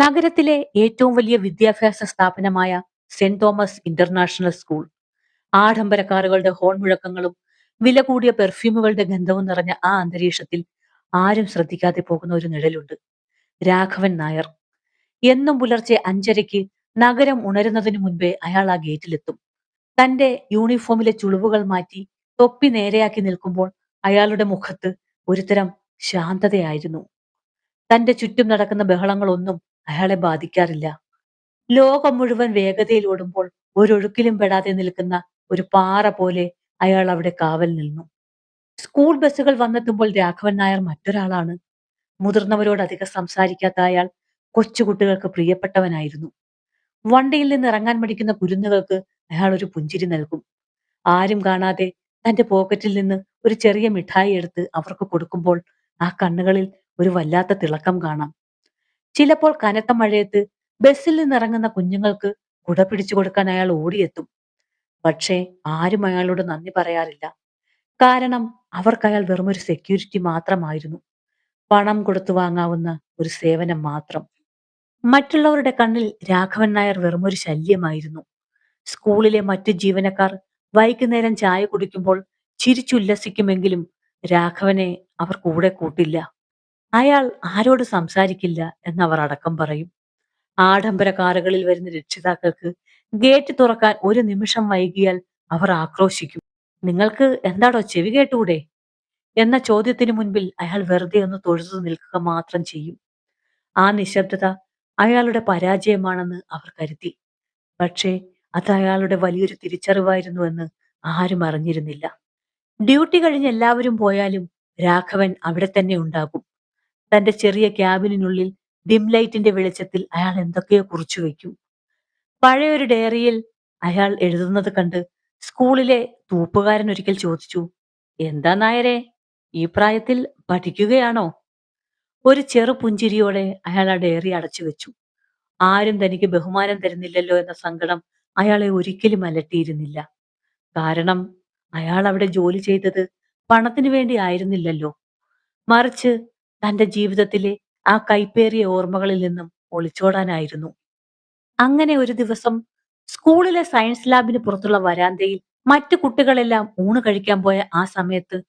നഗരത്തിലെ ഏറ്റവും വലിയ വിദ്യാഭ്യാസ സ്ഥാപനമായ സെന്റ് തോമസ് ഇന്റർനാഷണൽ സ്കൂൾ. ആഡംബര കാറുകളുടെ ഹോൺ മുഴക്കങ്ങളും വില കൂടിയ പെർഫ്യൂമുകളുടെ ഗന്ധവും നിറഞ്ഞ ആ അന്തരീക്ഷത്തിൽ ആരും ശ്രദ്ധിക്കാതെ പോകുന്ന ഒരു നിഴലുണ്ട്. രാഘവൻ നായർ. എന്നും പുലർച്ചെ അഞ്ചരയ്ക്ക് നഗരം ഉണരുന്നതിനു മുൻപേ അയാൾ ആ ഗേറ്റിലെത്തും. തന്റെ യൂണിഫോമിലെ ചുളിവുകൾ മാറ്റി തൊപ്പി നേരെയാക്കി നിൽക്കുമ്പോൾ അയാളുടെ മുഖത്ത് ഒരുതരം ശാന്തതയായിരുന്നു. തന്റെ ചുറ്റും നടക്കുന്ന ബഹളങ്ങളൊന്നും അയാളെ ബാധിക്കാറില്ല. ലോകം മുഴുവൻ വേഗതയിൽ ഓടുമ്പോൾ ഒരൊഴുക്കിലും പെടാതെ നിൽക്കുന്ന ഒരു പാറ പോലെ അയാൾ അവിടെ കാവൽ നിന്നു. സ്കൂൾ ബസ്സുകൾ വന്നെത്തുമ്പോൾ രാഘവൻ നായർ മറ്റൊരാളാണ്. മുതിർന്നവരോട് അധികം സംസാരിക്കാത്ത അയാൾ കൊച്ചുകുട്ടികൾക്ക് പ്രിയപ്പെട്ടവനായിരുന്നു. വണ്ടിയിൽ നിന്ന് ഇറങ്ങാൻ മടിക്കുന്ന കുരുന്നുകൾക്ക് അയാൾ ഒരു പുഞ്ചിരി നൽകും. ആരും കാണാതെ തന്റെ പോക്കറ്റിൽ നിന്ന് ഒരു ചെറിയ മിഠായി എടുത്ത് അവർക്ക് കൊടുക്കുമ്പോൾ ആ കണ്ണുകളിൽ ഒരു വല്ലാത്ത തിളക്കം കാണാം. ചിലപ്പോൾ കനത്ത മഴയത്ത് ബസ്സിൽ നിന്നിറങ്ങുന്ന കുഞ്ഞുങ്ങൾക്ക് കുട പിടിച്ചു കൊടുക്കാൻ അയാൾ ഓടിയെത്തും. പക്ഷേ ആരും അയാളോട് നന്ദി പറയാറില്ല. കാരണം അവർക്ക് അയാൾ വെറുമൊരു സെക്യൂരിറ്റി മാത്രമായിരുന്നു. പണം കൊടുത്തു വാങ്ങാവുന്ന ഒരു സേവനം മാത്രം. മറ്റുള്ളവരുടെ കണ്ണിൽ രാഘവൻ നായർ വെറുമൊരു ശല്യമായിരുന്നു. സ്കൂളിലെ മറ്റു ജീവനക്കാർ വൈകുന്നേരം ചായ കുടിക്കുമ്പോൾ ചിരിച്ചുല്ലസിക്കുമെങ്കിലും രാഘവനെ അവർ കൂടെ കൂട്ടില്ല. അയാൾ ആരോട് സംസാരിക്കില്ല എന്നവർ അടക്കം പറയും. ആഡംബര കാറുകളിൽ വരുന്ന രക്ഷിതാക്കൾക്ക് ഗേറ്റ് തുറക്കാൻ ഒരു നിമിഷം വൈകിയാൽ അവർ ആക്രോശിക്കും. നിങ്ങൾക്ക് എന്താടോ ചെവി കേട്ടൂടെ? എന്ന ചോദ്യത്തിന് മുൻപിൽ അയാൾ വെറുതെ ഒന്ന് തൊഴുതു നിൽക്കുക മാത്രം ചെയ്യും. ആ നിശബ്ദത അയാളുടെ പരാജയമാണെന്ന് അവർ കരുതി. പക്ഷേ അത് അയാളുടെ വലിയൊരു തിരിച്ചറിവായിരുന്നുവെന്ന് ആരും അറിഞ്ഞിരുന്നില്ല. ഡ്യൂട്ടി കഴിഞ്ഞ് എല്ലാവരും പോയാലും രാഘവൻ അവിടെ തന്നെ ഉണ്ടാകും. തന്റെ ചെറിയ ക്യാബിനുള്ളിൽ ഡിം ലൈറ്റിന്റെ വെളിച്ചത്തിൽ അയാൾ എന്തൊക്കെയോ കുറിച്ചു വയ്ക്കും. പഴയൊരു ഡയറിയിൽ അയാൾ എഴുതുന്നത് കണ്ട് സ്കൂളിലെ തൂപ്പുകാരൻ ഒരിക്കൽ ചോദിച്ചു എന്താ നായരെ ഈ പ്രായത്തിൽ പഠിക്കുകയാണോ? ഒരു ചെറു പുഞ്ചിരിയോടെ അയാൾ ആ ഡയറി അടച്ചു വെച്ചു. ആരും തനിക്ക് ബഹുമാനം തരുന്നില്ലല്ലോ എന്ന സങ്കടം അയാളെ ഒരിക്കലും അലട്ടിയിരുന്നില്ല. കാരണം അയാൾ അവിടെ ജോലി ചെയ്തത് പണത്തിനു വേണ്ടി ആയിരുന്നില്ലല്ലോ. മറിച്ച് തന്റെ ജീവിതത്തിലെ ആ കൈപ്പേറിയ ഓർമ്മകളിൽ നിന്നും ഒളിച്ചോടാനായിരുന്നു. അങ്ങനെ ഒരു ദിവസം സ്കൂളിലെ സയൻസ് ലാബിന് പുറത്തുള്ള വരാന്തയിൽ മറ്റു കുട്ടികളെല്ലാം ഊണ് കഴിക്കാൻ പോയ ആ സമയത്ത്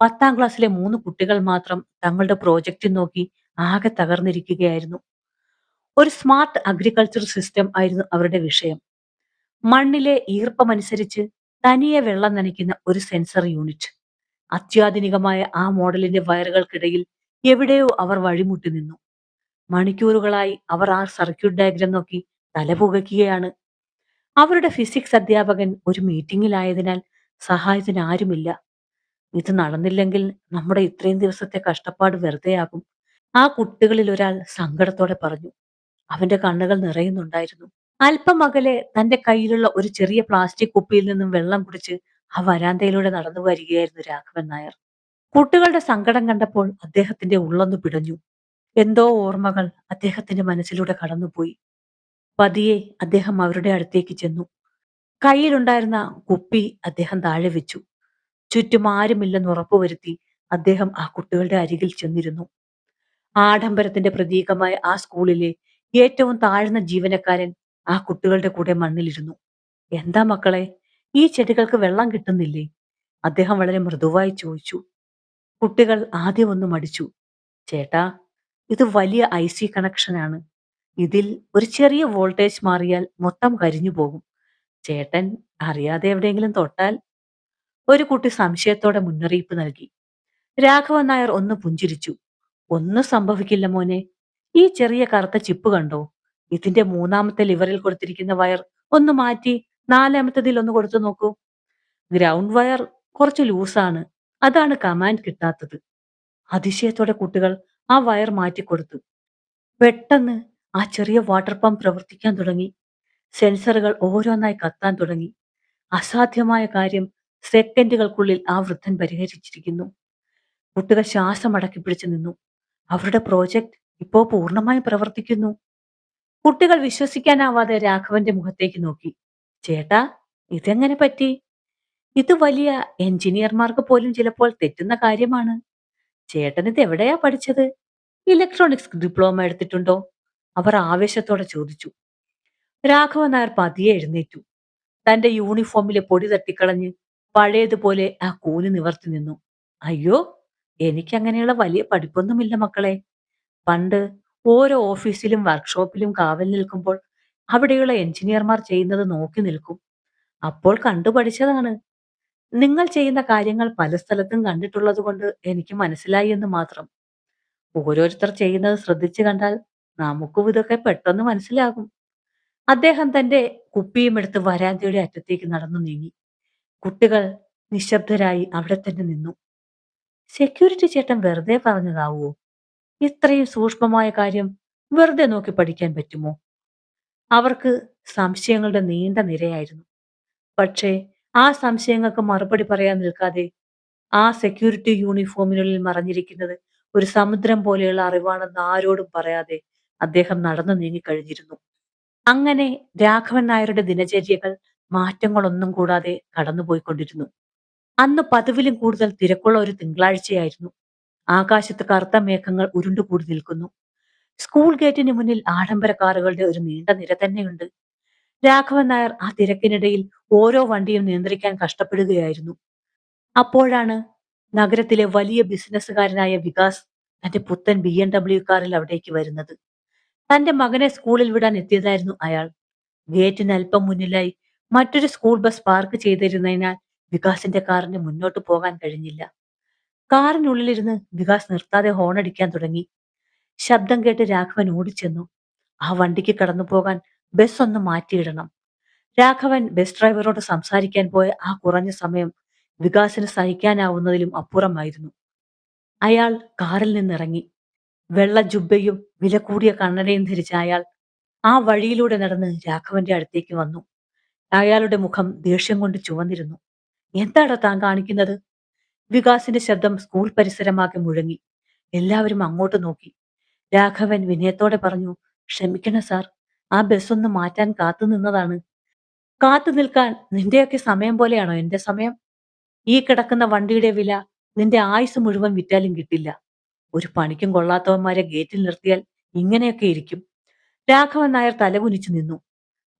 പത്താം ക്ലാസ്സിലെ മൂന്ന് കുട്ടികൾ മാത്രം തങ്ങളുടെ പ്രോജക്റ്റ് നോക്കി ആകെ തകർന്നിരിക്കുകയായിരുന്നു. ഒരു സ്മാർട്ട് അഗ്രികൾച്ചർ സിസ്റ്റം ആയിരുന്നു അവരുടെ വിഷയം. മണ്ണിലെ ഈർപ്പമനുസരിച്ച് തനിയെ വെള്ളം നനയ്ക്കുന്ന ഒരു സെൻസർ യൂണിറ്റ്. അത്യാധുനികമായ ആ മോഡലിന്റെ വയറുകൾക്കിടയിൽ എവിടെയോ അവർ വഴിമുട്ടി നിന്നു. മണിക്കൂറുകളായി അവർ ആ സർക്യൂട്ട് ഡയഗ്രം നോക്കി തലപുകയ്ക്കുകയാണ്. അവരുടെ ഫിസിക്സ് അധ്യാപകൻ ഒരു മീറ്റിംഗിലായതിനാൽ സഹായത്തിന് ആരുമില്ല. ഇത് നടന്നില്ലെങ്കിൽ നമ്മുടെ ഇത്രയും ദിവസത്തെ കഷ്ടപ്പാട് വെറുതെയാകും. ആ കുട്ടികളിൽ ഒരാൾ സങ്കടത്തോടെ പറഞ്ഞു. അവന്റെ കണ്ണുകൾ നിറയുന്നുണ്ടായിരുന്നു. അല്പം അകലെ തന്റെ കയ്യിലുള്ള ഒരു ചെറിയ പ്ലാസ്റ്റിക് കുപ്പിയിൽ നിന്നും വെള്ളം കുടിച്ച് ആ വരാന്തയിലൂടെ നടന്നു വരികയായിരുന്നു രാഘവൻ നായർ. കുട്ടികളുടെ സങ്കടം കണ്ടപ്പോൾ അദ്ദേഹത്തിന്റെ ഉള്ളൊന്ന് പിടഞ്ഞു. എന്തോ ഓർമ്മകൾ അദ്ദേഹത്തിന്റെ മനസ്സിലൂടെ കടന്നുപോയി. പതിയെ അദ്ദേഹം അവരുടെ അടുത്തേക്ക് ചെന്നു. കയ്യിലുണ്ടായിരുന്ന കുപ്പി അദ്ദേഹം താഴെ വെച്ചു. ചുറ്റും ആരുമില്ലെന്ന് ഉറപ്പുവരുത്തി അദ്ദേഹം ആ കുട്ടികളുടെ അരികിൽ ചെന്നിരുന്നു. ആഡംബരത്തിന്റെ പ്രതീകമായ ആ സ്കൂളിലെ ഏറ്റവും താഴ്ന്ന ജീവനക്കാരൻ ആ കുട്ടികളുടെ കൂടെ മണ്ണിലിരുന്നു. എന്താ മക്കളെ ഈ ചെടികൾക്ക് വെള്ളം കിട്ടുന്നില്ലേ? അദ്ദേഹം വളരെ മൃദുവായി ചോദിച്ചു. കുട്ടികൾ ആദ്യം ഒന്ന് മടിച്ചു. ചേട്ടാ ഇത് വലിയ ഐ സി കണക്ഷനാണ് ഇതിൽ ഒരു ചെറിയ വോൾട്ടേജ് മാറിയാൽ മൊത്തം കരിഞ്ഞു പോകും. ചേട്ടൻ അറിയാതെ എവിടെയെങ്കിലും തൊട്ടാൽ ഒരു കുട്ടി സംശയത്തോടെ മുന്നറിയിപ്പ് നൽകി. രാഘവൻ നായർ ഒന്ന് പുഞ്ചിരിച്ചു. ഒന്നും സംഭവിക്കില്ല മോനെ. ഈ ചെറിയ കറുത്ത ചിപ്പ് കണ്ടോ? ഇതിന്റെ മൂന്നാമത്തെ ലിവറിൽ കൊടുത്തിരിക്കുന്ന വയർ ഒന്ന് മാറ്റി നാലാമത്തതിൽ ഒന്ന് കൊടുത്തു നോക്കൂ. ഗ്രൗണ്ട് വയർ കുറച്ച് ലൂസാണ് അതാണ് കമാൻഡ് കിട്ടാത്തത്. അതിശയത്തോടെ കുട്ടികൾ ആ വയർ മാറ്റിക്കൊടുത്തു പെട്ടെന്ന് ആ ചെറിയ വാട്ടർ പമ്പ് പ്രവർത്തിക്കാൻ തുടങ്ങി. സെൻസറുകൾ ഓരോന്നായി കത്താൻ തുടങ്ങി. അസാധ്യമായ കാര്യം സെക്കൻഡുകൾക്കുള്ളിൽ ആ വൃദ്ധൻ പരിഹരിച്ചിരിക്കുന്നു. കുട്ടികൾ ശ്വാസം അടക്കി പിടിച്ചു നിന്നു. അവരുടെ പ്രോജക്റ്റ് ഇപ്പോ പൂർണമായും പ്രവർത്തിക്കുന്നു. കുട്ടികൾ വിശ്വസിക്കാനാവാതെ രാഘവന്റെ മുഖത്തേക്ക് നോക്കി. ചേട്ടാ ഇതെങ്ങനെ പറ്റി? ഇത് വലിയ എഞ്ചിനീയർമാർക്ക് പോലും ചിലപ്പോൾ തെറ്റുന്ന കാര്യമാണ്. ചേട്ടൻ ഇത് എവിടെയാ പഠിച്ചത്? ഇലക്ട്രോണിക്സ് ഡിപ്ലോമ എടുത്തിട്ടുണ്ടോ? അവർ ആവേശത്തോടെ ചോദിച്ചു. രാഘവൻ നായർ പതിയെ എഴുന്നേറ്റു. തന്റെ യൂണിഫോമിലെ പൊടി തട്ടിക്കളഞ്ഞ് പഴയതുപോലെ ആ കൂന് നിവർത്തി നിന്നു. അയ്യോ എനിക്കങ്ങനെയുള്ള വലിയ പഠിപ്പൊന്നുമില്ല മക്കളെ. പണ്ട് ഓരോ ഓഫീസിലും വർക്ക്ഷോപ്പിലും കാവൽ നിൽക്കുമ്പോൾ അവിടെയുള്ള എഞ്ചിനീയർമാർ ചെയ്യുന്നത് നോക്കി നിൽക്കും. അപ്പോൾ കണ്ടു പഠിച്ചതാണ്. നിങ്ങൾ ചെയ്യുന്ന കാര്യങ്ങൾ പല സ്ഥലത്തും കണ്ടിട്ടുള്ളത് കൊണ്ട് എനിക്ക് മനസ്സിലായി എന്ന് മാത്രം. ഓരോരുത്തർ ചെയ്യുന്നത് ശ്രദ്ധിച്ചു കണ്ടാൽ നമുക്കും ഇതൊക്കെ പെട്ടെന്ന് മനസ്സിലാകും. അദ്ദേഹം തന്റെ കുപ്പിയും എടുത്ത് വരാന്തയുടെ അറ്റത്തേക്ക് നടന്നു നീങ്ങി. കുട്ടികൾ നിശബ്ദരായി അവിടെ തന്നെ നിന്നു. സെക്യൂരിറ്റി ചേട്ടൻ വെറുതെ പറഞ്ഞതാവോ? ഇത്രയും സൂക്ഷ്മമായ കാര്യം വെറുതെ നോക്കി പഠിക്കാൻ പറ്റുമോ? അവർക്ക് സംശയങ്ങളുടെ നീണ്ട നിരയായിരുന്നു. പക്ഷേ ആ സംശയങ്ങൾക്ക് മറുപടി പറയാൻ നിൽക്കാതെ ആ സെക്യൂരിറ്റി യൂണിഫോമിനുള്ളിൽ മറഞ്ഞിരിക്കുന്നത് ഒരു സമുദ്രം പോലെയുള്ള അറിവാണെന്ന് ആരോടും പറയാതെ അദ്ദേഹം നടന്നു നീങ്ങിക്കഴിഞ്ഞിരുന്നു അങ്ങനെ രാഘവൻ നായരുടെ ദിനചര്യകൾ മാറ്റങ്ങളൊന്നും കൂടാതെ കടന്നുപോയിക്കൊണ്ടിരുന്നു. അന്ന് പതിവിലും കൂടുതൽ തിരക്കുള്ള ഒരു തിങ്കളാഴ്ചയായിരുന്നു. ആകാശത്ത് കറുത്ത മേഘങ്ങൾ ഉരുണ്ടുകൂടി നിൽക്കുന്നു. സ്കൂൾ ഗേറ്റിന് മുന്നിൽ ആഡംബര കാറുകളുടെ ഒരു നീണ്ട നിര തന്നെയുണ്ട്. രാഘവൻ നായർ ആ തിരക്കിനിടയിൽ ഓരോ വണ്ടിയും നിയന്ത്രിക്കാൻ കഷ്ടപ്പെടുകയായിരുന്നു. അപ്പോഴാണ് നഗരത്തിലെ വലിയ ബിസിനസ്സുകാരനായ വികാസ് തന്റെ പുത്തൻ ബി എം ഡബ്ല്യു കാറിൽ അവിടേക്ക് വരുന്നത്. തന്റെ മകനെ സ്കൂളിൽ വിടാൻ എത്തിയതായിരുന്നു അയാൾ. ഗേറ്റിന് അല്പം മുന്നിലായി മറ്റൊരു സ്കൂൾ ബസ് പാർക്ക് ചെയ്തിരുന്നതിനാൽ വികാസിന്റെ കാറിന് മുന്നോട്ട് പോകാൻ കഴിഞ്ഞില്ല. കാറിനുള്ളിലിരുന്ന് വികാസ് നിർത്താതെ ഹോണടിക്കാൻ തുടങ്ങി. ശബ്ദം കേട്ട് രാഘവൻ ഓടിച്ചെന്നു. ആ വണ്ടിക്ക് കടന്നു പോകാൻ ബസ് ഒന്ന് മാറ്റിയിടണം. രാഘവൻ ബസ് ഡ്രൈവറോട് സംസാരിക്കാൻ പോയ ആ കുറഞ്ഞ സമയം വികാസിന് സഹിക്കാനാവുന്നതിലും അപ്പുറമായിരുന്നു. അയാൾ കാറിൽ നിന്നിറങ്ങി. വെള്ള ജുബയും വില കൂടിയ കണ്ണടയും ധരിച്ച അയാൾ ആ വഴിയിലൂടെ നടന്ന് രാഘവന്റെ അടുത്തേക്ക് വന്നു. അയാളുടെ മുഖം ദേഷ്യം കൊണ്ട് ചുവന്നിരുന്നു. എന്താടാ താൻ കാണിക്കുന്നത്? വികാസിന്റെ ശബ്ദം സ്കൂൾ പരിസരമാകെ മുഴങ്ങി. എല്ലാവരും അങ്ങോട്ട് നോക്കി. രാഘവൻ വിനയത്തോടെ പറഞ്ഞു ക്ഷമിക്കണം സാർ. ആ ഒന്ന് മാറ്റാൻ കാത്തു നിന്നതാണ്. കാത്തു നിൽക്കാൻ നിന്റെയൊക്കെ സമയം പോലെയാണോ എന്റെ സമയം? ഈ കിടക്കുന്ന വണ്ടിയുടെ വില നിന്റെ ആയുസ് മുഴുവൻ വിറ്റാലും കിട്ടില്ല. ഒരു പണിക്കും കൊള്ളാത്തവന്മാരെ ഗേറ്റിൽ നിർത്തിയാൽ ഇങ്ങനെയൊക്കെ ഇരിക്കും. രാഘവൻ നായർ തലകുനിച്ചു നിന്നു.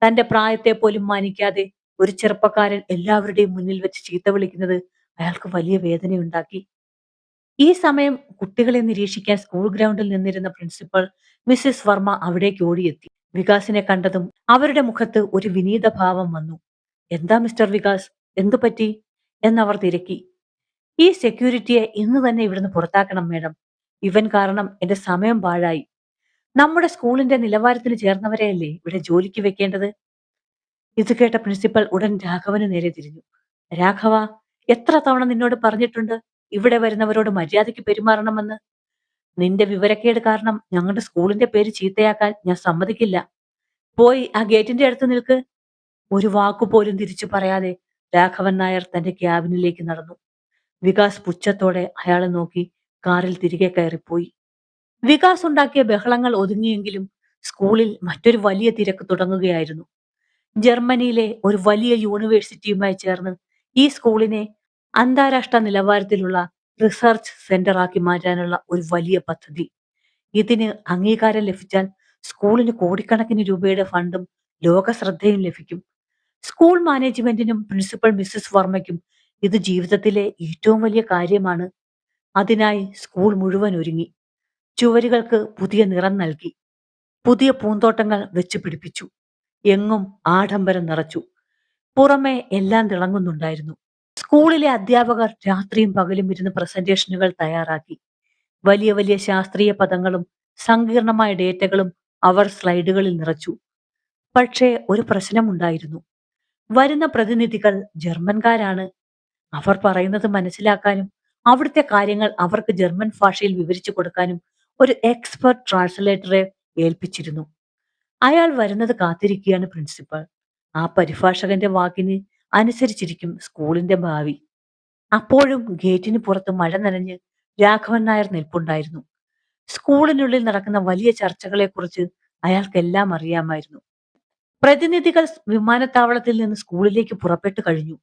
തന്റെ പ്രായത്തെ പോലും മാനിക്കാതെ ഒരു ചെറുപ്പക്കാരൻ എല്ലാവരുടെയും മുന്നിൽ വെച്ച് ചീത്ത വിളിക്കുന്നത് അയാൾക്ക് വലിയ വേദനയുണ്ടാക്കി. ഈ സമയം കുട്ടികളെ നിരീക്ഷിക്കാൻ സ്കൂൾ ഗ്രൗണ്ടിൽ നിന്നിരുന്ന പ്രിൻസിപ്പൽ മിസ്സിസ് വർമ്മ അവിടേക്ക് ഓടിയെത്തി. വികാസിനെ കണ്ടതും അവരുടെ മുഖത്ത് ഒരു വിനീത ഭാവം വന്നു. എന്താ മിസ്റ്റർ വികാസ്? എന്തു പറ്റി? എന്നവർ തിരക്കി. ഈ സെക്യൂരിറ്റിയെ ഇന്ന് തന്നെ ഇവിടുന്ന് പുറത്താക്കണം മേഡം. ഇവൻ കാരണം എന്റെ സമയം പാഴായി. നമ്മുടെ സ്കൂളിന്റെ നിലവാരത്തിന് ചേർന്നവരെയല്ലേ ഇവിടെ ജോലിക്ക് വെക്കേണ്ടത്? ഇത് കേട്ട പ്രിൻസിപ്പൽ ഉടൻ രാഘവന് നേരെ തിരിഞ്ഞു. രാഘവ എത്ര തവണ നിന്നോട് പറഞ്ഞിട്ടുണ്ട് ഇവിടെ വരുന്നവരോട് മര്യാദയ്ക്ക് പെരുമാറണമെന്ന്? നിന്റെ വിവരക്കേട് കാരണം ഞങ്ങളുടെ സ്കൂളിന്റെ പേര് ചീത്തയാക്കാൻ ഞാൻ സമ്മതിക്കില്ല. പോയി ആ ഗേറ്റിന്റെ അടുത്ത് നിൽക്ക്. ഒരു വാക്കുപോലും തിരിച്ചു പറയാതെ രാഘവൻ നായർ തന്റെ ക്യാബിനിലേക്ക് നടന്നു. വികാസ് പുച്ഛത്തോടെ അയാളെ നോക്കി കാറിൽ തിരികെ കയറിപ്പോയി. വികാസ് ഉണ്ടാക്കിയ ബഹളങ്ങൾ ഒതുങ്ങിയെങ്കിലും സ്കൂളിൽ മറ്റൊരു വലിയ തിരക്ക് തുടങ്ങുകയായിരുന്നു. ജർമ്മനിയിലെ ഒരു വലിയ യൂണിവേഴ്സിറ്റിയുമായി ചേർന്ന് ഈ സ്കൂളിനെ അന്താരാഷ്ട്ര നിലവാരത്തിലുള്ള റിസർച്ച് സെന്റർ ആക്കി മാറ്റാനുള്ള ഒരു വലിയ പദ്ധതി. ഇതിന് അംഗീകാരം ലഭിച്ചാൽ സ്കൂളിന് കോടിക്കണക്കിന് രൂപയുടെ ഫണ്ടും ലോക ശ്രദ്ധയും ലഭിക്കും. സ്കൂൾ മാനേജ്മെന്റിനും പ്രിൻസിപ്പൽ മിസ്സസ് വർമ്മയ്ക്കും ഇത് ജീവിതത്തിലെ ഏറ്റവും വലിയ കാര്യമാണ്. അതിനായി സ്കൂൾ മുഴുവൻ ഒരുങ്ങി. ചുവരുകൾക്ക് പുതിയ നിറം നൽകി. പുതിയ പൂന്തോട്ടങ്ങൾ വെച്ച് പിടിപ്പിച്ചു. എങ്ങും ആഡംബരം നിറച്ചു. പുറമെ എല്ലാം തിളങ്ങുന്നുണ്ടായിരുന്നു. സ്കൂളിലെ അധ്യാപകർ രാത്രിയും പകലും ഇരുന്ന് പ്രസന്റേഷനുകൾ തയ്യാറാക്കി. വലിയ വലിയ ശാസ്ത്രീയ പദങ്ങളും സങ്കീർണമായ ഡേറ്റകളും അവർ സ്ലൈഡുകളിൽ നിറച്ചു. പക്ഷേ ഒരു പ്രശ്നമുണ്ടായിരുന്നു. വരുന്ന പ്രതിനിധികൾ ജർമ്മൻകാരാണ്. അവർ പറയുന്നത് മനസ്സിലാക്കാനും അവിടുത്തെ കാര്യങ്ങൾ അവർക്ക് ജർമ്മൻ ഭാഷയിൽ വിവരിച്ചു കൊടുക്കാനും ഒരു എക്സ്പെർട്ട് ട്രാൻസ്ലേറ്ററെ ഏൽപ്പിച്ചിരുന്നു. അയാൾ വരുന്നത് കാത്തിരിക്കുകയാണ് പ്രിൻസിപ്പൽ ആ പരിഭാഷകന്റെ വാക്കിന് അനുസരിച്ചിരിക്കും സ്കൂളിന്റെ ഭാവി. അപ്പോഴും ഗേറ്റിന് പുറത്ത് മഴ നനഞ്ഞ് രാഘവൻ നായർ നിൽപ്പുണ്ടായിരുന്നു. സ്കൂളിനുള്ളിൽ നടക്കുന്ന വലിയ ചർച്ചകളെക്കുറിച്ച് അയാൾക്കെല്ലാം അറിയാമായിരുന്നു. പ്രതിനിധികൾ വിമാനത്താവളത്തിൽ നിന്ന് സ്കൂളിലേക്ക് പുറപ്പെട്ടു കഴിഞ്ഞു.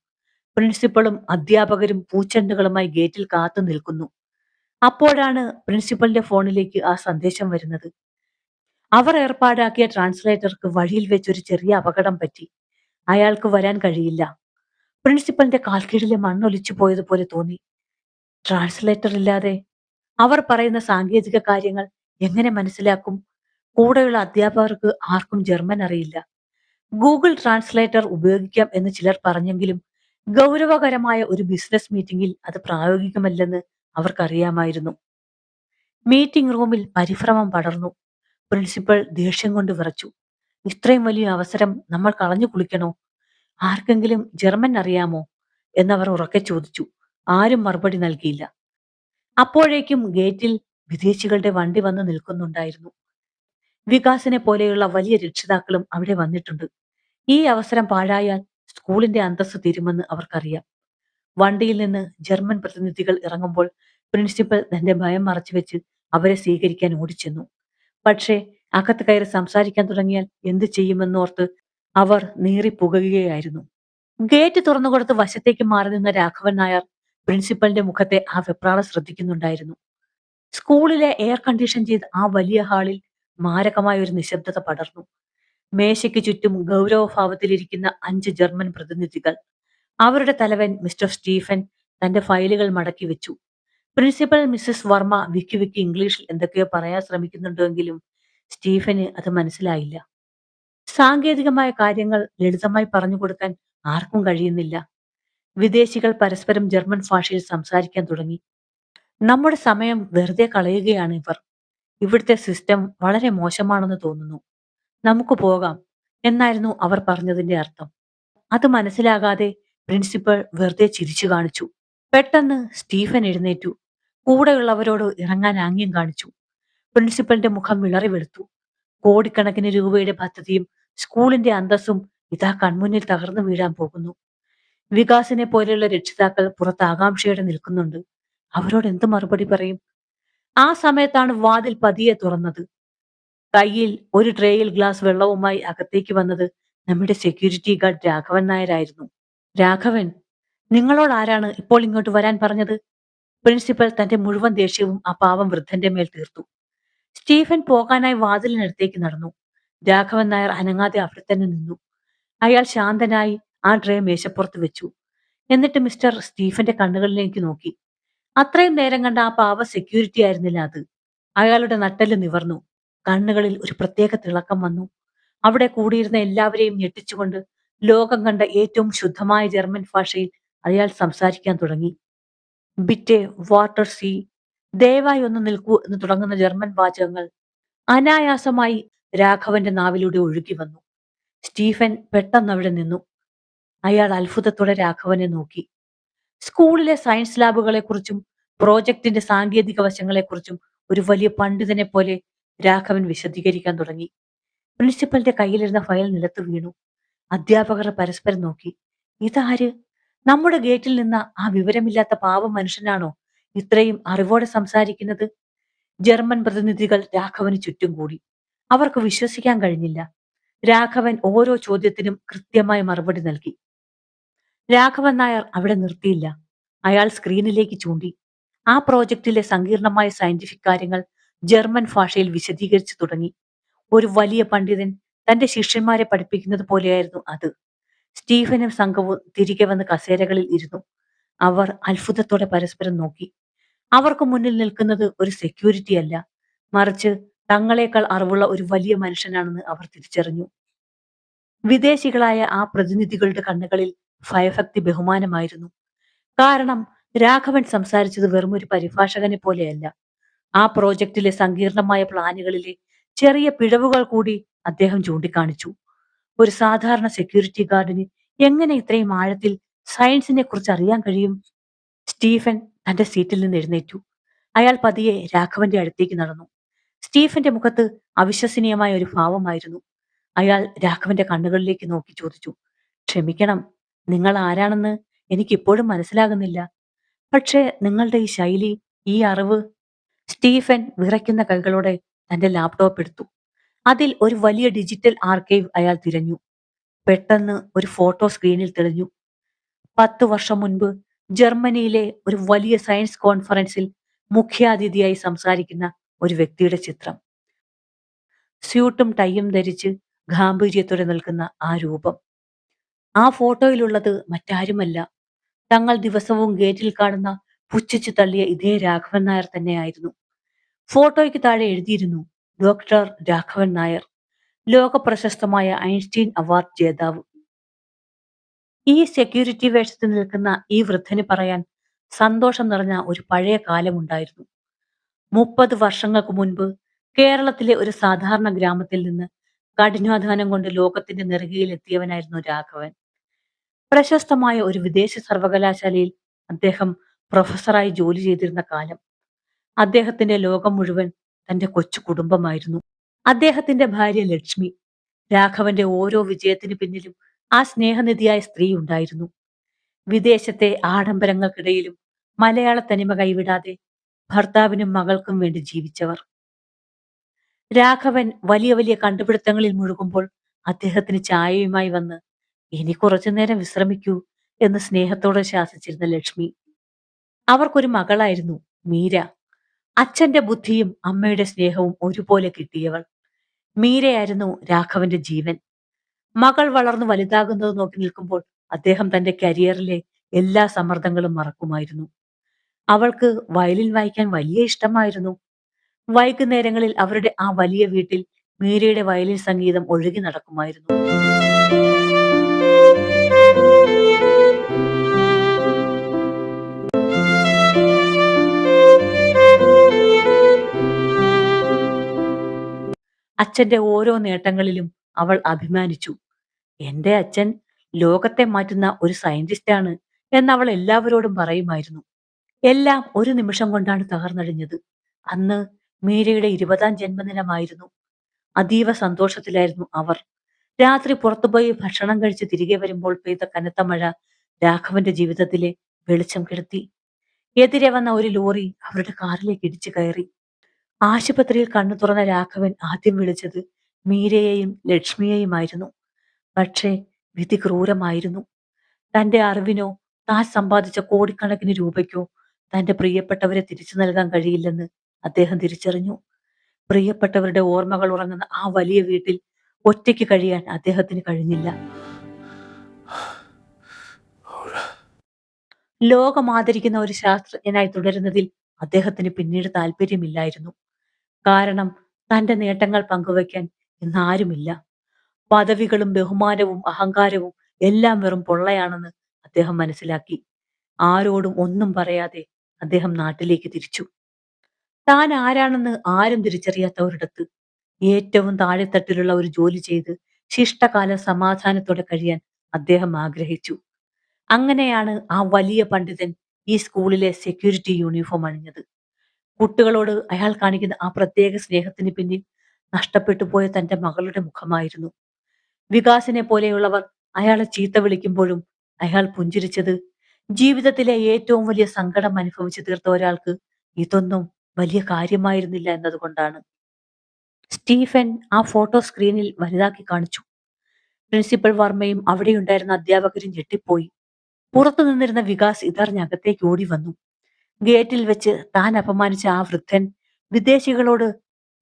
പ്രിൻസിപ്പളും അധ്യാപകരും പൂച്ചെണ്ടുകളുമായി ഗേറ്റിൽ കാത്തു നിൽക്കുന്നു. അപ്പോഴാണ് പ്രിൻസിപ്പലിന്റെ ഫോണിലേക്ക് ആ സന്ദേശം വരുന്നത്. അവർ ഏർപ്പാടാക്കിയ ട്രാൻസ്ലേറ്റർക്ക് വഴിയിൽ വെച്ച് ഒരു ചെറിയ അപകടം പറ്റി. അയാൾക്ക് വരാൻ കഴിയില്ല. പ്രിൻസിപ്പലിന്റെ കാൽക്കീഴിലെ മണ്ണൊലിച്ചു പോയതുപോലെ തോന്നി. ട്രാൻസ്ലേറ്റർ ഇല്ലാതെ അവർ പറയുന്ന സാങ്കേതിക കാര്യങ്ങൾ എങ്ങനെ മനസ്സിലാക്കും? കൂടെയുള്ള അധ്യാപകർക്ക് ആർക്കും ജർമ്മൻ അറിയില്ല. ഗൂഗിൾ ട്രാൻസ്ലേറ്റർ ഉപയോഗിക്കാം എന്ന് ചിലർ പറഞ്ഞെങ്കിലും ഗൗരവകരമായ ഒരു ബിസിനസ് മീറ്റിംഗിൽ അത് പ്രായോഗികമല്ലെന്ന് അവർക്കറിയാമായിരുന്നു. മീറ്റിംഗ് റൂമിൽ പരിഭ്രമം പടർന്നു. പ്രിൻസിപ്പൽ ദേഷ്യം കൊണ്ട് വിറച്ചു. ഇത്രയും വലിയ അവസരം നമ്മൾ കളഞ്ഞു കുളിക്കണോ? ആർക്കെങ്കിലും ജർമ്മൻ അറിയാമോ? എന്നവർ ഉറക്കെ ചോദിച്ചു. ആരും മറുപടി നൽകിയില്ല. അപ്പോഴേക്കും ഗേറ്റിൽ വിദേശികളുടെ വണ്ടി വന്ന് നിൽക്കുന്നുണ്ടായിരുന്നു. വികാസിനെ പോലെയുള്ള വലിയ രക്ഷിതാക്കളും അവിടെ വന്നിട്ടുണ്ട്. ഈ അവസരം പാഴായാൽ സ്കൂളിന്റെ അന്തസ്സ് തീരുമെന്ന് അവർക്കറിയാം. വണ്ടിയിൽ നിന്ന് ജർമ്മൻ പ്രതിനിധികൾ ഇറങ്ങുമ്പോൾ പ്രിൻസിപ്പൽ തന്റെ ഭയം മറച്ചുവെച്ച് അവരെ സ്വീകരിക്കാൻ ഓടിച്ചെന്നു. പക്ഷേ അകത്ത് കയറി സംസാരിക്കാൻ തുടങ്ങിയാൽ എന്ത് ചെയ്യുമെന്നോർത്ത് അവർ നീറിപ്പുകയുകയായിരുന്നു. ഗേറ്റ് തുറന്നു കൊടുത്ത് വശത്തേക്ക് മാറി നിന്ന രാഘവൻ നായർ പ്രിൻസിപ്പലിന്റെ മുഖത്തെ ആ വെപ്രാളം ശ്രദ്ധിക്കുന്നുണ്ടായിരുന്നു. സ്കൂളിലെ എയർ കണ്ടീഷൻ ചെയ്ത് ആ വലിയ ഹാളിൽ മാരകമായ ഒരു നിശബ്ദത പടർന്നു. മേശയ്ക്ക് ചുറ്റും ഗൗരവഭാവത്തിലിരിക്കുന്ന അഞ്ച് ജർമ്മൻ പ്രതിനിധികൾ. അവരുടെ തലവൻ മിസ്റ്റർ സ്റ്റീഫൻ തന്റെ ഫയലുകൾ മടക്കി വെച്ചു. പ്രിൻസിപ്പൽ മിസ്സസ് വർമ്മ വിക്കി വിക്കി ഇംഗ്ലീഷിൽ എന്തൊക്കെയോ പറയാൻ ശ്രമിക്കുന്നുണ്ടെങ്കിലും സ്റ്റീഫന് അത് മനസ്സിലായില്ല. സാങ്കേതികമായ കാര്യങ്ങൾ ലളിതമായി പറഞ്ഞു കൊടുക്കാൻ ആർക്കും കഴിയുന്നില്ല. വിദേശികൾ പരസ്പരം ജർമ്മൻ ഭാഷയിൽ സംസാരിക്കാൻ തുടങ്ങി. നമ്മുടെ സമയം വെറുതെ കളയുകയാണ് ഇവർ. ഇവിടുത്തെ സിസ്റ്റം വളരെ മോശമാണെന്ന് തോന്നുന്നു. നമുക്ക് പോകാം എന്നായിരുന്നു അവർ പറഞ്ഞതിന്റെ അർത്ഥം. അത് മനസ്സിലാകാതെ പ്രിൻസിപ്പൽ വെറുതെ ചിരിച്ചു കാണിച്ചു. പെട്ടെന്ന് സ്റ്റീഫൻ എഴുന്നേറ്റു. കൂടെയുള്ളവരോട് ഇറങ്ങാൻ ആംഗ്യം കാണിച്ചു. പ്രിൻസിപ്പലിന്റെ മുഖം വിളറി വെളുത്തു കോടിക്കണക്കിന് രൂപയുടെ പദ്ധതിയും സ്കൂളിന്റെ അന്തസ്സും ഇതാ കൺമുന്നിൽ തകർന്നു വീഴാൻ പോകുന്നു. വികാസിനെ പോലെയുള്ള രക്ഷിതാക്കൾ പുറത്ത് ആകാംക്ഷയോടെ നിൽക്കുന്നുണ്ട്. അവരോട് എന്ത് മറുപടി പറയും? ആ സമയത്താണ് വാതിൽ പതിയെ തുറന്നത്. കയ്യിൽ ഒരു ട്രേയിൽ ഗ്ലാസ് വെള്ളവുമായി അകത്തേക്ക് വന്നത് നമ്മുടെ സെക്യൂരിറ്റി ഗാർഡ് രാഘവൻ നായരായിരുന്നു. രാഘവൻ നിങ്ങളോട് ആരാണ് ഇപ്പോൾ ഇങ്ങോട്ട് വരാൻ പറഞ്ഞത്? പ്രിൻസിപ്പൽ തന്റെ മുഴുവൻ ദേഷ്യവും ആ പാവം വൃദ്ധന്റെ മേൽ തീർത്തു. സ്റ്റീഫൻ പോകാനായി വാതിലിനടുത്തേക്ക് നടന്നു. രാഘവൻ നായർ അനങ്ങാതെ അവിടെ തന്നെ നിന്നു. അയാൾ ശാന്തനായി ആ ട്രേ മേശപ്പുറത്ത് വെച്ചു. എന്നിട്ട് മിസ്റ്റർ സ്റ്റീഫന്റെ കണ്ണുകളിലേക്ക് നോക്കി. അത്രയും നേരം കണ്ട ആ പാവ സെക്യൂരിറ്റി ആയിരുന്നില്ല അത്. അയാളുടെ നട്ടൽ നിവർന്നു. കണ്ണുകളിൽ ഒരു പ്രത്യേക തിളക്കം വന്നു. അവിടെ കൂടിയിരുന്ന എല്ലാവരെയും ഞെട്ടിച്ചുകൊണ്ട് ലോകം കണ്ട ഏറ്റവും ശുദ്ധമായ ജർമ്മൻ ഭാഷയിൽ അയാൾ സംസാരിക്കാൻ തുടങ്ങി. ബിറ്റെ വാട്ടർ സീ ദയവായി ഒന്ന് നിൽക്കൂ എന്ന് തുടങ്ങുന്ന ജർമ്മൻ വാചകങ്ങൾ അനായാസമായി രാഘവന്റെ നാവിലൂടെ ഒഴുകി വന്നു. സ്റ്റീഫൻ പെട്ടെന്ന് അവിടെ നിന്നു. അയാൾ അത്ഭുതത്തോടെ രാഘവനെ നോക്കി. സ്കൂളിലെ സയൻസ് ലാബുകളെക്കുറിച്ചും പ്രോജക്റ്റിന്റെ സാങ്കേതിക വശങ്ങളെക്കുറിച്ചും ഒരു വലിയ പണ്ഡിതനെ പോലെ രാഘവൻ വിശദീകരിക്കാൻ തുടങ്ങി. പ്രിൻസിപ്പലിന്റെ കയ്യിലിരുന്ന ഫയൽ നിലത്ത് വീണു. അധ്യാപകർ പരസ്പരം നോക്കി. ഇതാര്? നമ്മുടെ ഗേറ്റിൽ നിന്ന ആ വിവരമില്ലാത്ത പാവ മനുഷ്യനാണോ? ഇത്രയും അറിവോടെ സംസാരിക്കുന്നത് ജർമ്മൻ പ്രതിനിധികൾ രാഘവന് ചുറ്റും കൂടി. അവർക്ക് വിശ്വസിക്കാൻ കഴിഞ്ഞില്ല. രാഘവൻ ഓരോ ചോദ്യത്തിനും കൃത്യമായ മറുപടി നൽകി. രാഘവൻ നായർ അവിടെ നിർത്തിയില്ല. അയാൾ സ്ക്രീനിലേക്ക് ചൂണ്ടി. ആ പ്രോജക്റ്റിലെ സങ്കീർണമായ സയന്റിഫിക് കാര്യങ്ങൾ ജർമ്മൻ ഭാഷയിൽ വിശദീകരിച്ചു തുടങ്ങി. ഒരു വലിയ പണ്ഡിതൻ തന്റെ ശിഷ്യന്മാരെ പഠിപ്പിക്കുന്നത് പോലെയായിരുന്നു അത്. സ്റ്റീഫനും സംഘവും തിരികെ വന്ന് കസേരകളിൽ ഇരുന്നു. അവർ അത്ഭുതത്തോടെ പരസ്പരം നോക്കി. അവർക്ക് മുന്നിൽ നിൽക്കുന്നത് ഒരു സെക്യൂരിറ്റി അല്ല. മറിച്ച് തങ്ങളെക്കാൾ അറിവുള്ള ഒരു വലിയ മനുഷ്യനാണെന്ന് അവർ തിരിച്ചറിഞ്ഞു. വിദേശികളായ ആ പ്രതിനിധികളുടെ കണ്ണുകളിൽ ഭയഭക്തി ബഹുമാനമായിരുന്നു. കാരണം രാഘവൻ സംസാരിച്ചത് വെറും ഒരു പരിഭാഷകനെ പോലെയല്ല. ആ പ്രോജക്റ്റിലെ സങ്കീർണമായ പ്ലാനുകളിലെ ചെറിയ പിഴവുകൾ കൂടി അദ്ദേഹം ചൂണ്ടിക്കാണിച്ചു. ഒരു സാധാരണ സെക്യൂരിറ്റി ഗാർഡിന് എങ്ങനെ ഇത്രയും ആഴത്തിൽ സയൻസിനെ കുറിച്ച് അറിയാൻ കഴിയും? സ്റ്റീഫൻ തന്റെ സീറ്റിൽ നിന്ന് എഴുന്നേറ്റു. അയാൾ പതിയെ രാഘവന്റെ അടുത്തേക്ക് നടന്നു. സ്റ്റീഫന്റെ മുഖത്ത് അവിശ്വസനീയമായ ഒരു ഭാവമായിരുന്നു. അയാൾ രാഘവന്റെ കണ്ണുകളിലേക്ക് നോക്കി ചോദിച്ചു ക്ഷമിക്കണം നിങ്ങൾ ആരാണെന്ന് എനിക്കിപ്പോഴും മനസ്സിലാകുന്നില്ല. പക്ഷേ നിങ്ങളുടെ ഈ ശൈലി ഈ അറിവ് സ്റ്റീഫൻ വിറയ്ക്കുന്ന കൈകളോടെ തന്റെ ലാപ്ടോപ്പ് എടുത്തു. അതിൽ ഒരു വലിയ ഡിജിറ്റൽ ആർക്കൈവ് അയാൾ തിരഞ്ഞു. പെട്ടെന്ന് ഒരു ഫോട്ടോ സ്ക്രീനിൽ തെളിഞ്ഞു. പത്ത് വർഷം മുൻപ് ജർമ്മനിയിലെ ഒരു വലിയ സയൻസ് കോൺഫറൻസിൽ മുഖ്യാതിഥിയായി സംസാരിക്കുന്ന ഒരു വ്യക്തിയുടെ ചിത്രം. സ്യൂട്ടും ടൈയും ധരിച്ച് ഗാംഭീര്യത്തോടെ നിൽക്കുന്ന ആ രൂപം. ആ ഫോട്ടോയിലുള്ളത് മറ്റാരുമല്ല. തങ്ങൾ ദിവസവും ഗേറ്റിൽ കാണുന്ന പുച്ഛിച്ചു തള്ളിയ ഇതേ രാഘവൻ നായർ തന്നെയായിരുന്നു. ഫോട്ടോയ്ക്ക് താഴെ എഴുതിയിരുന്നു ഡോക്ടർ രാഘവൻ നായർ ലോക പ്രശസ്തമായ ഐൻസ്റ്റീൻ അവാർഡ് ജേതാവ്. ഈ സെക്യൂരിറ്റി വേഷത്തിൽ നിൽക്കുന്ന ഈ വൃദ്ധന് പറയാൻ സന്തോഷം നിറഞ്ഞ ഒരു പഴയ കാലമുണ്ടായിരുന്നു. മുപ്പത് വർഷങ്ങൾക്ക് മുൻപ് കേരളത്തിലെ ഒരു സാധാരണ ഗ്രാമത്തിൽ നിന്ന് കഠിനാധ്വാനം കൊണ്ട് ലോകത്തിന്റെ നെറുകയിൽ എത്തിയവനായിരുന്നു രാഘവൻ. പ്രശസ്തമായ ഒരു വിദേശ സർവകലാശാലയിൽ അദ്ദേഹം പ്രൊഫസറായി ജോലി ചെയ്തിരുന്ന കാലം. അദ്ദേഹത്തിന്റെ ലോകം മുഴുവൻ തന്റെ കൊച്ചു കുടുംബമായിരുന്നു. അദ്ദേഹത്തിന്റെ ഭാര്യ ലക്ഷ്മി രാഘവന്റെ ഓരോ വിജയത്തിന് പിന്നിലും ആ സ്നേഹനിധിയായ സ്ത്രീ ഉണ്ടായിരുന്നു. വിദേശത്തെ ആഡംബരങ്ങൾക്കിടയിലും മലയാള തനിമ കൈവിടാതെ ഭർത്താവിനും മകൾക്കും വേണ്ടി ജീവിച്ചവർ. രാഘവൻ വലിയ വലിയ കണ്ടുപിടുത്തങ്ങളിൽ മുഴുകുമ്പോൾ അദ്ദേഹത്തിന് ചായയുമായി വന്ന് ഇനി കുറച്ചു നേരം വിശ്രമിക്കൂ എന്ന് സ്നേഹത്തോടെ ശാസിച്ചിരുന്ന ലക്ഷ്മി. അവർക്കൊരു മകളായിരുന്നു മീര. അച്ഛന്റെ ബുദ്ധിയും അമ്മയുടെ സ്നേഹവും ഒരുപോലെ കിട്ടിയവൾ. മീരയായിരുന്നു രാഘവന്റെ ജീവൻ. മകൾ വളർന്നു വലുതാകുന്നത് നോക്കി നിൽക്കുമ്പോൾ അദ്ദേഹം തന്റെ കരിയറിലെ എല്ലാ സമ്മർദ്ദങ്ങളും മറക്കുമായിരുന്നു. അവൾക്ക് വയലിൻ വായിക്കാൻ വലിയ ഇഷ്ടമായിരുന്നു. വൈകുന്നേരങ്ങളിൽ അവരുടെ ആ വലിയ വീട്ടിൽ മീരയുടെ വയലിൻ സംഗീതം ഒഴുകി നടക്കുമായിരുന്നു. അച്ഛന്റെ ഓരോ നേട്ടങ്ങളിലും അവൾ അഭിമാനിച്ചു. എന്റെ അച്ഛൻ ലോകത്തെ മാറ്റുന്ന ഒരു സയന്റിസ്റ്റാണ് എന്ന് അവൾ എല്ലാവരോടും പറയുമായിരുന്നു. എല്ലാം ഒരു നിമിഷം കൊണ്ടാണ് തകർന്നടിഞ്ഞത്. അന്ന് മീരയുടെ ഇരുപതാം ജന്മദിനമായിരുന്നു. അതീവ സന്തോഷത്തിലായിരുന്നു അവർ. രാത്രി പുറത്തുപോയി ഭക്ഷണം കഴിച്ച് തിരികെ വരുമ്പോൾ പെയ്ത കനത്ത മഴ രാഘവന്റെ ജീവിതത്തിലെ വെളിച്ചം കെടുത്തി. എതിരെ വന്ന ഒരു ലോറി അവരുടെ കാറിലേക്ക് ഇടിച്ചു കയറി. ആശുപത്രിയിൽ കണ്ണു തുറന്ന രാഘവൻ ആദ്യം വിളിച്ചത് മീരയെയും ലക്ഷ്മിയെയുമായിരുന്നു. പക്ഷേ വിധി ക്രൂരമായിരുന്നു. തന്റെ അറിവിനോ താൻ സമ്പാദിച്ച കോടിക്കണക്കിന് രൂപയ്ക്കോ തന്റെ പ്രിയപ്പെട്ടവരെ തിരിച്ചു നൽകാൻ കഴിയില്ലെന്ന് അദ്ദേഹം തിരിച്ചറിഞ്ഞു. പ്രിയപ്പെട്ടവരുടെ ഓർമ്മകൾ ഉറങ്ങുന്ന ആ വലിയ വീട്ടിൽ ഒറ്റയ്ക്ക് കഴിയാൻ അദ്ദേഹത്തിന് കഴിഞ്ഞില്ല. ലോകം ആദരിക്കുന്ന ഒരു ശാസ്ത്രജ്ഞനായി തുടരുന്നതിൽ അദ്ദേഹത്തിന് പിന്നീട് താല്പര്യമില്ലായിരുന്നു കാരണം തന്റെ നേട്ടങ്ങൾ പങ്കുവയ്ക്കാൻ ഇന്ന് ആരുമില്ല പദവികളും ബഹുമാനവും അഹങ്കാരവും എല്ലാം വെറും പൊള്ളയാണെന്ന് അദ്ദേഹം മനസ്സിലാക്കി. ആരോടും ഒന്നും പറയാതെ അദ്ദേഹം നാട്ടിലേക്ക് തിരിച്ചു. താൻ ആരാണെന്ന് ആരും തിരിച്ചറിയാത്ത ഒരിടത്ത് ഏറ്റവും താഴെത്തട്ടിലുള്ള ഒരു ജോലി ചെയ്ത് ശിഷ്ടകാല സമാധാനത്തോടെ കഴിയാൻ അദ്ദേഹം ആഗ്രഹിച്ചു. അങ്ങനെയാണ് ആ വലിയ പണ്ഡിതൻ ഈ സ്കൂളിലെ സെക്യൂരിറ്റി യൂണിഫോം അണിഞ്ഞത്. കുട്ടികളോട് അയാൾ കാണിക്കുന്ന ആ പ്രത്യേക സ്നേഹത്തിന് പിന്നിൽ നഷ്ടപ്പെട്ടു പോയ തന്റെ മകളുടെ മുഖമായിരുന്നു. വികാസിനെ പോലെയുള്ളവർ അയാളെ ചീത്ത വിളിക്കുമ്പോഴും അയാൾ പുഞ്ചിരിച്ചത്. ജീവിതത്തിലെ ഏറ്റവും വലിയ സങ്കടം അനുഭവിച്ചു തീർത്ത ഒരാൾക്ക് ഇതൊന്നും വലിയ കാര്യമായിരുന്നില്ല എന്നതുകൊണ്ടാണ്. സ്റ്റീഫൻ ആ ഫോട്ടോ സ്ക്രീനിൽ വലുതാക്കി കാണിച്ചു. പ്രിൻസിപ്പൽ വർമ്മയും അവിടെയുണ്ടായിരുന്ന അധ്യാപകരും ഞെട്ടിപ്പോയി. പുറത്തു നിന്നിരുന്ന വികാസ് ഇതറിഞ്ഞകത്തേക്ക് ഓടി വന്നു ഗേറ്റിൽ വെച്ച് താൻ അപമാനിച്ച ആ വൃദ്ധൻ വിദേശികളോട്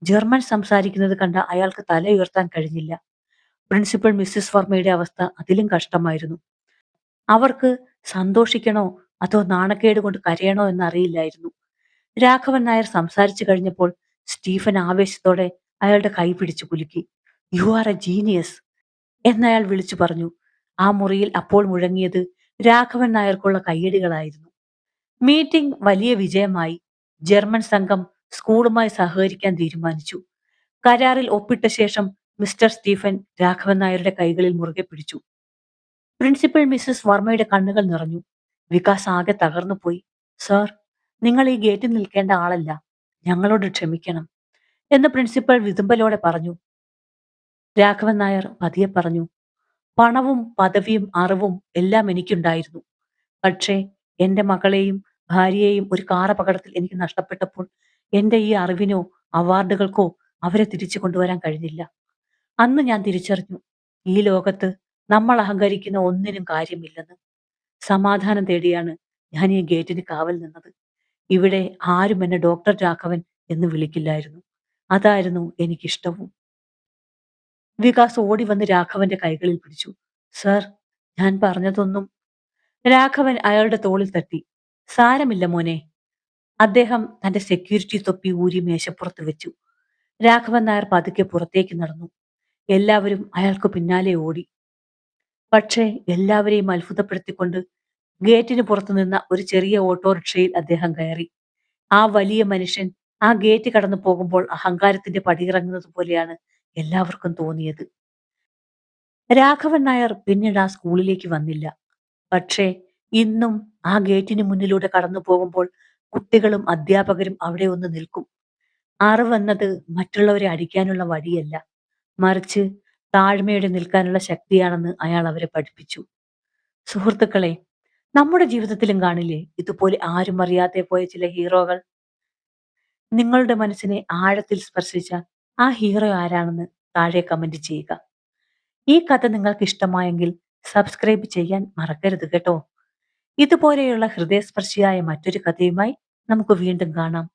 ജർമ്മൻ സംസാരിക്കുന്നത് കണ്ട അയാൾക്ക് തല ഉയർത്താൻ കഴിഞ്ഞില്ല. പ്രിൻസിപ്പൽ മിസ്സിസ് വർമ്മയുടെ അവസ്ഥ അതിലും കഷ്ടമായിരുന്നു. അവർക്ക് സന്തോഷിക്കണോ അതോ നാണക്കേട് കൊണ്ട് കരയണോ എന്നറിയില്ലായിരുന്നു. രാഘവൻ നായർ സംസാരിച്ചു കഴിഞ്ഞപ്പോൾ സ്റ്റീഫൻ ആവേശത്തോടെ അയാളുടെ കൈ പിടിച്ചു കുലുക്കി. യു ആർ എ ജീനിയസ് എന്നയാൾ വിളിച്ചു പറഞ്ഞു. ആ മുറിയിൽ അപ്പോൾ മുഴങ്ങിയത് രാഘവൻ നായർക്കുള്ള കയ്യടികളായിരുന്നു. മീറ്റിംഗ് വലിയ വിജയമായി. ജർമ്മൻ സംഘം സ്കൂളുമായി സഹകരിക്കാൻ തീരുമാനിച്ചു. കരാറിൽ ഒപ്പിട്ട ശേഷം മിസ്റ്റർ സ്റ്റീഫൻ രാഘവൻ നായരുടെ കൈകളിൽ മുറുകെ പിടിച്ചു. പ്രിൻസിപ്പൽ മിസ്സസ് വർമ്മയുടെ കണ്ണുകൾ നിറഞ്ഞു. വികാസ് ആകെ തകർന്നു പോയി. സാർ നിങ്ങൾ ഈ ഗേറ്റിൽ നിൽക്കേണ്ട ആളല്ല. ഞങ്ങളോട് ക്ഷമിക്കണം എന്ന് പ്രിൻസിപ്പൽ വിതുമ്പലോടെ പറഞ്ഞു. രാഘവൻ നായർ പതിയെ പറഞ്ഞു. പണവും പദവിയും അറിവും എല്ലാം എനിക്കുണ്ടായിരുന്നു. പക്ഷേ എന്റെ മകളെയും ഭാര്യയെയും ഒരു കാറപകടത്തിൽ എനിക്ക് നഷ്ടപ്പെട്ടപ്പോൾ എന്റെ ഈ അറിവിനോ അവാർഡുകൾക്കോ അവരെ തിരിച്ചു കൊണ്ടുവരാൻ കഴിഞ്ഞില്ല. അന്ന് ഞാൻ തിരിച്ചറിഞ്ഞു ഈ ലോകത്ത് നമ്മൾ അഹങ്കരിക്കുന്ന ഒന്നിനും കാര്യമില്ലെന്ന്. സമാധാനം തേടിയാണ് ഞാൻ ഈ ഗേറ്റിന് കാവൽ നിന്നത്. ഇവിടെ ആരും എന്നെ ഡോക്ടർ രാഘവൻ എന്ന് വിളിക്കില്ലായിരുന്നു. അതായിരുന്നു എനിക്കിഷ്ടവും. വികാസ് ഓടി വന്ന് രാഘവന്റെ കൈകളിൽ പിടിച്ചു. സർ ഞാൻ പറഞ്ഞതൊന്നും രാഘവൻ അയാളുടെ തോളിൽ തട്ടി. സാരമില്ല മോനെ. അദ്ദേഹം തന്റെ സെക്യൂരിറ്റി തൊപ്പി ഊരി മേശപ്പുറത്ത് വെച്ചു. രാഘവൻ നായർ പതുക്കെ പുറത്തേക്ക് നടന്നു. എല്ലാവരും അയാൾക്ക് പിന്നാലെ ഓടി. പക്ഷേ എല്ലാവരെയും അത്ഭുതപ്പെടുത്തിക്കൊണ്ട് ഗേറ്റിന് പുറത്തു നിന്ന ഒരു ചെറിയ ഓട്ടോറിക്ഷയിൽ അദ്ദേഹം കയറി. ആ വലിയ മനുഷ്യൻ ആ ഗേറ്റ് കടന്നു പോകുമ്പോൾ അഹങ്കാരത്തിന്റെ പടിയിറങ്ങുന്നത് പോലെയാണ് എല്ലാവർക്കും തോന്നിയത്. രാഘവൻ നായർ പിന്നീട് ആ സ്കൂളിലേക്ക് വന്നില്ല. പക്ഷേ ഇന്നും ആ ഗേറ്റിന് മുന്നിലൂടെ കടന്നു പോകുമ്പോൾ കുട്ടികളും അധ്യാപകരും അവിടെ ഒന്ന് നിൽക്കും. അറിവെന്നത് മറ്റുള്ളവരെ അടിക്കാനുള്ള വടിയല്ല മറിച്ച് താഴ്മയോടെ നിൽക്കാനുള്ള ശക്തിയാണെന്ന് അയാൾ അവരെ പഠിപ്പിച്ചു. സുഹൃത്തുക്കളെ നമ്മുടെ ജീവിതത്തിലും കാണില്ലേ ഇതുപോലെ ആരും അറിയാതെ പോയ ചില ഹീറോകൾ? നിങ്ങളുടെ മനസ്സിനെ ആഴത്തിൽ സ്പർശിച്ച ആ ഹീറോ ആരാണെന്ന് താഴെ കമന്റ് ചെയ്യുക. ഈ കഥ നിങ്ങൾക്ക് ഇഷ്ടമായെങ്കിൽ സബ്സ്ക്രൈബ് ചെയ്യാൻ മറക്കരുത് കേട്ടോ. ഇതുപോലെയുള്ള ഹൃദയസ്പർശിയായ മറ്റൊരു കഥയുമായി നമുക്ക് വീണ്ടും കാണാം.